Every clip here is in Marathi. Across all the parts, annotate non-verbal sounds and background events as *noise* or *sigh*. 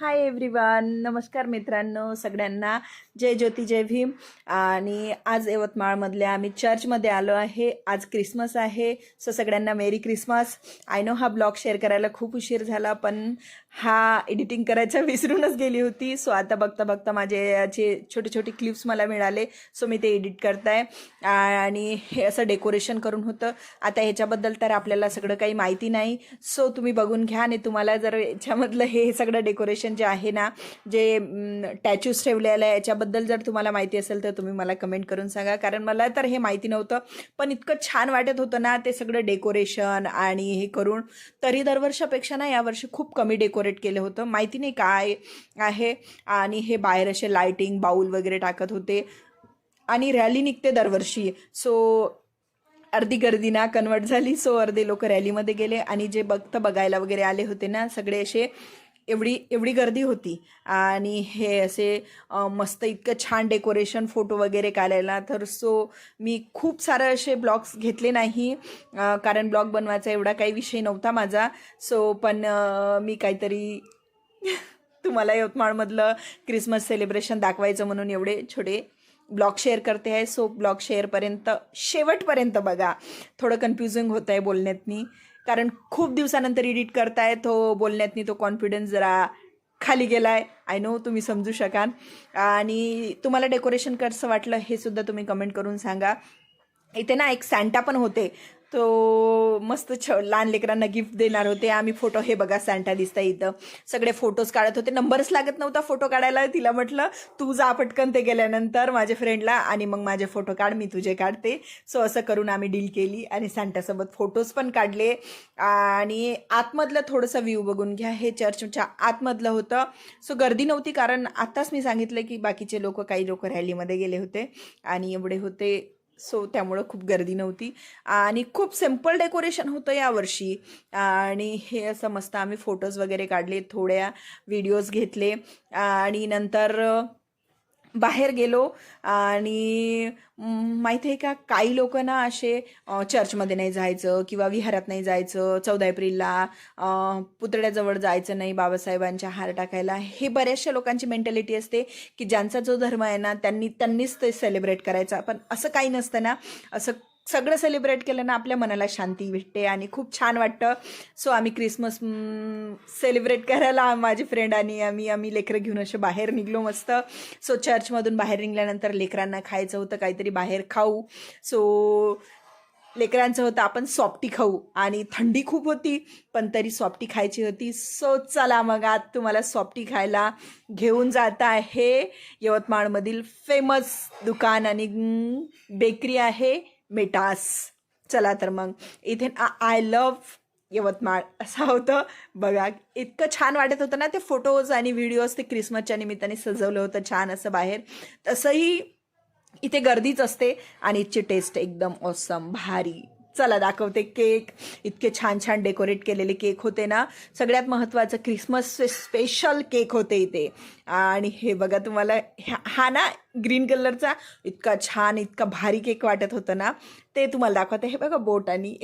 हाय एव्हरीवन नमस्कार मित्रांनो सगळ्यांना. जय ज्योती जय भीम. आणि आज यवतमाळमधल्या आम्ही चर्चमध्ये आलो आहे. आज क्रिसमस आहे. सो सगळ्यांना मेरी क्रिसमस. आय नो हा ब्लॉग शेअर करायला खूप उशीर झाला पण हा एडिटिंग करायचा विसरूनच गेली होती. सो आता बघता बघता माझे जे छोटे छोटे क्लिप्स मला मिळाले. सो मी ते एडिट करताय. आणि हे असं डेकोरेशन करून होतं. आता ह्याच्याबद्दल तर आपल्याला सगळं काही माहिती नाही. सो तुम्ही बघून घ्या. आणि तुम्हाला जर याच्यामधलं हे सगळं डेकोरेशन जे आहे ना जे टॅच्यूज ठेवलेलं आहे याच्याबद्दल जर तुम्हाला माहिती असेल तर तुम्ही मला कमेंट करून सांगा. कारण मला तर हे माहिती नव्हतं. पण इतकं छान वाटत होतं ना ते सगळं डेकोरेशन आणि हे करून. तरी दरवर्षापेक्षा ना यावर्षी खूप कमी डेकोरेट केलं होतं. माहिती नाही काय आहे आणि हे बाहेर असे लाइटिंग बाऊल वगैरे टाकत होते. आणि रॅली निघते दरवर्षी. सो अर्धी गर्दी ना कन्वर्ट झाली. सो अर्धे लोक रॅलीमध्ये गेले आणि जे बघतं बघायला वगैरे आले होते ना सगळे असे एवढी एवढी गर्दी होती. आणि हे असे मस्त इतकं छान डेकोरेशन फोटो वगैरे काढायला. तर सो मी खूप सारे असे ब्लॉग्स घेतले नाही कारण ब्लॉग बनवायचा एवढा काही विषय नव्हता माझा. सो पण मी काहीतरी *laughs* तुम्हाला यवतमाळमधलं क्रिसमस सेलिब्रेशन दाखवायचं म्हणून एवढे छोटे ब्लॉग शेअर करते आहे. सो ब्लॉग शेअरपर्यंत शेवटपर्यंत बघा. थोडं कन्फ्युजिंग होतं आहे बोलण्यातनी. कारण खूप दिवसानंतर एडिट करताय तो बोलण्यातनी तो कॉन्फिडन्स जरा खाली गेला आहे आय नो तुम्ही समजू शकाल. आणि तुम्हाला डेकोरेशन कसं वाटलं हे सुद्धा तुम्ही कमेंट करून सांगा. इथे ना एक सँटा पण होते. तो मस्त छ लहान लेकरांना गिफ्ट देणार होते. आम्ही फोटो हे बघा सँटा दिसता इथं. सगळे फोटोज काढत होते. नंबरच लागत नव्हता फोटो काढायला. तिला म्हटलं तू जा पटकन ते गेल्यानंतर माझ्या फ्रेंडला आणि मग माझे फोटो काढ मी तुझे काढते. सो असं करून आम्ही डील केली आणि सँटासोबत फोटोज पण काढले. आणि आतमधलं थोडंसं व्ह्यू बघून घ्या. हे चर्चच्या आतमधलं होतं. सो गर्दी नव्हती कारण आत्ताच मी सांगितलं की बाकीचे लोक काही लोक रॅलीमध्ये गेले होते. आणि एवढे होते. सो त्यामुळं खूप गर्दी नव्हती. आणि खूप सिंपल डेकोरेशन होतं यावर्षी आणि हे असं मस्त आम्ही फोटोज वगैरे काढले थोड्या व्हिडिओज घेतले. आणि नंतर बाहेर गेलो आणि माहिती आहे का काही लोक ना असे चर्चमध्ये नाही जायचं किंवा विहारात नाही जायचं चौदा एप्रिलला पुतळ्याजवळ जायचं नाही बाबासाहेबांच्या हार टाकायला. हे बऱ्याचशा लोकांची मेंटॅलिटी असते की ज्यांचा जो धर्म आहे ना त्यांनी त्यांनीच ते सेलिब्रेट करायचा. पण असं काही नसतं ना. असं सगळं सेलिब्रेट केलं ना आपल्या मनाला शांती भेटते आणि खूप छान वाटतं. सो आम्ही क्रिसमस सेलिब्रेट करायला माझे फ्रेंड आणि आम्ही आम्ही लेकरं घेऊन असे बाहेर निघलो मस्त. सो चर्चमधून बाहेर निघाल्यानंतर लेकरांना खायचं होतं काहीतरी बाहेर खाऊ. सो लेकरांचं होतं आपण सॉफ्टी खाऊ. आणि थंडी खूप होती पण तरी सॉफ्टी खायची होती. सो चला मग आज तुम्हाला सॉफ्टी खायला घेऊन जात आहे. यवतमाळमधील फेमस दुकान आणि बेकरी आहे. मिटास. चला तर मग. इथे आय लव्ह यवतमाळ असं होतं. बघा इतकं छान वाटत होतं ना ते फोटोज आणि व्हिडिओज ते क्रिसमसच्या निमित्ताने सजवलं होतं छान असं बाहेर. तसंही इथे गर्दीच असते आणि इथची टेस्ट एकदम ऑसम भारी. चला दाखवते केक. इतके छान छान डेकोरेट केलेले केक होते ना. सगळ्यात महत्त्वाचं क्रिसमस स्पेशल केक होते इथे. आणि हे बघा तुम्हाला ह्या- हा ना ग्रीन कलरचा? इतका छान इतका भारी केक वाटत होतं ना. ते तुम्हाला दाखवते. हे बघा बोट आणि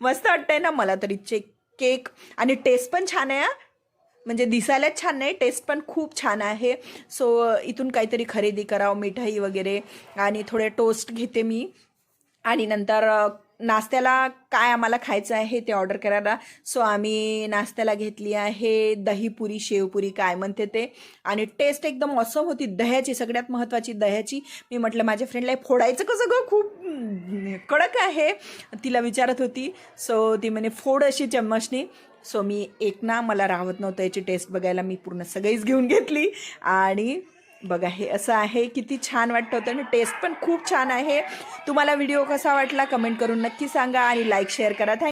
मस्त वाटतंय ना मला तर इथचे केक. आणि टेस्ट पण छान आहे म्हणजे दिसायलाच छान नाही टेस्ट पण खूप छान आहे. सो इथून काहीतरी खरेदी करावं मिठाई वगैरे. आणि थोडे टोस्ट घेते मी. आणि नंतर नाश्त्याला काय आम्हाला खायचं आहे ते ऑर्डर करायला. सो आम्ही नाश्त्याला घेतली आहे दहीपुरी शेवपुरी काय म्हणते ते. आणि टेस्ट एकदम असम होती दह्याची सगळ्यात महत्त्वाची दह्याची. मी म्हटलं माझ्या फ्रेंडला फोडायचं कसं गं? खूप कडक आहे. तिला विचारत होती. सो ती म्हणे फोड अशी चम्मचनी. सो मी एक ना मला राहत नव्हतं याची टेस्ट बघायला. मी पूर्ण सगळीच घेऊन घेतली. आणि बघा हे असं आहे किती छान वाटतं होतं आणि टेस्ट पण खूप छान आहे. तुम्हाला व्हिडिओ कसा वाटला कमेंट करून नक्की सांगा आणि लाईक शेअर करा. थँक